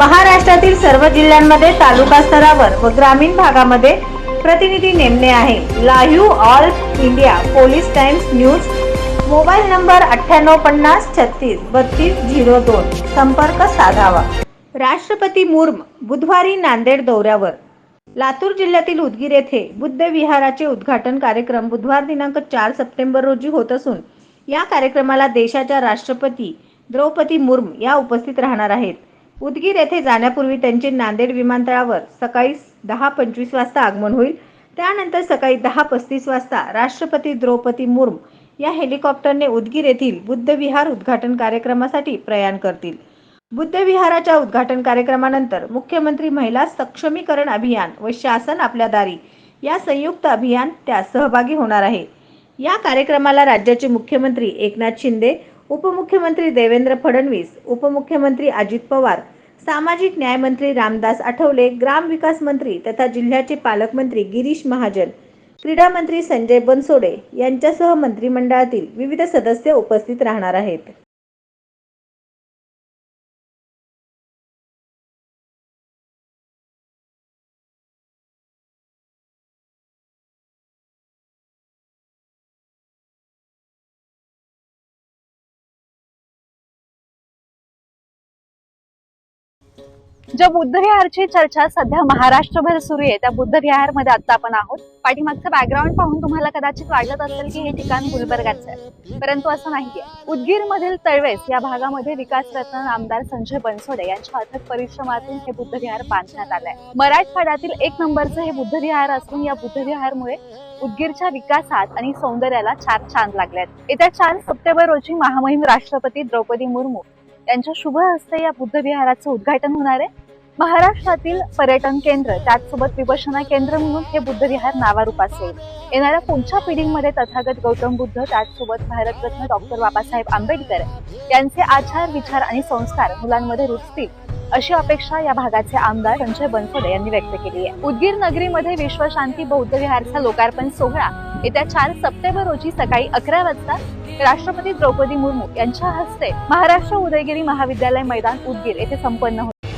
महाराष्ट्रातील सर्व जिल्ह्यांमध्ये तालुका स्तरावर व ग्रामीण भागामध्ये प्रतिनिधी नेमणे आहे. Live all India police times news. Mobile number अठ्ठ्याण्णव पन्नास छत्तीस बत्तीस झिरो दोन. संपर्क साधावा. राष्ट्रपती मुर्म बुधवारी नांदेड दौऱ्यावर. लातूर जिल्ह्यातील उदगीर येथे बुद्ध विहाराचे उद्घाटन कार्यक्रम बुधवार दिनांक चार सप्टेंबर रोजी होत असून या कार्यक्रमाला देशाच्या राष्ट्रपती द्रौपदी मुर्मू या उपस्थित राहणार आहेत. उदगीर येथे जाण्यापूर्वी त्यांचे नांदेड विमानतळावर सकाळी दहा पंचवीस वाजता आगमन होईल. त्यानंतर सकाळी दहा पस्तीस वाजता राष्ट्रपती द्रौपदी मुर्मू या हेलिकॉप्टरने उदगीर येथील बुद्धविहार उद्घाटन कार्यक्रमासाठी प्रयाण करतील. बुद्धविहाराच्या उद्घाटन कार्यक्रमानंतर मुख्यमंत्री महिला सक्षमीकरण अभियान व शासन आपल्या दारी या संयुक्त अभियान त्यात सहभागी होणार आहे. या कार्यक्रमाला राज्याचे मुख्यमंत्री एकनाथ शिंदे उपमुख्यमंत्री देवेंद्र फडणवीस उपमुख्यमंत्री अजित पवार सामाजिक न्याय मंत्री रामदास आठवले ग्रामविकास मंत्री तथा जिल्ह्याचे पालकमंत्री गिरीश महाजन क्रीडा मंत्री संजय बनसोडे यांच्यासह मंत्रिमंडळातील विविध सदस्य उपस्थित राहणार आहेत. ज्या बुद्धविहारची चर्चा सध्या महाराष्ट्रभर सुरू आहे त्या बुद्धविहारमध्ये आता आपण आहोत. पाठीमागचं बॅकग्राऊंड पाहून तुम्हाला कदाचित वाटत असेल की हे ठिकाण गुलबर्गाचं आहे. परंतु असं नाहीये. उदगीर मधील तळवेस या भागामध्ये विकासरत्न आमदार संजय बनसोडे यांच्या अथक परिश्रमातून हे बुद्ध विहार बांधण्यात आलंय. मराठवाड्यातील एक नंबरचं हे बुद्ध विहार असून या बुद्ध विहारमुळे उदगीरच्या विकासात आणि सौंदर्याला चार चांद लागल्यात येत्या चार सप्टेंबर रोजी महामहिम राष्ट्रपती द्रौपदी मुर्मू त्यांच्या शुभ हस्ते या बुद्ध विहाराचं उद्घाटन होणार आहे. महाराष्ट्रातील पर्यटन केंद्र त्याचसोबत विपशना केंद्र म्हणून हे बुद्ध विहार नावारूपास येईल. येणाऱ्या पुढच्या पिढीमध्ये तथागत गौतम बुद्ध त्याचसोबत भारतरत्न डॉक्टर बाबासाहेब आंबेडकर यांचे आचार विचार आणि संस्कार मुलांमध्ये रुजतील अशी अपेक्षा या भागाचे आमदार संजय बनसोडे यांनी व्यक्त केली आहे. उदगीर नगरीमध्ये विश्वशांती बौद्ध विहारचा लोकार्पण सोहळा येत्या चार सप्टेंबर रोजी सकाळी अकरा वाजता राष्ट्रपती द्रौपदी मुर्मू यांच्या हस्ते महाराष्ट्र उदयगिरी महाविद्यालय मैदान उदगीर येथे संपन्न होते.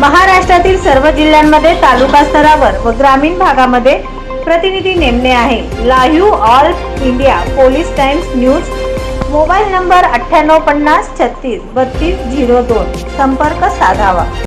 महाराष्ट्रातील सर्व जिल्ह्यांमध्ये तालुका स्तरावर व ग्रामीण भागामध्ये प्रतिनिधी नेमणे आहे. Live all India police times news mobile number अठ्ठ्याण्णव पन्नास छत्तीस बत्तीस झिरो दोन. संपर्क साधावा.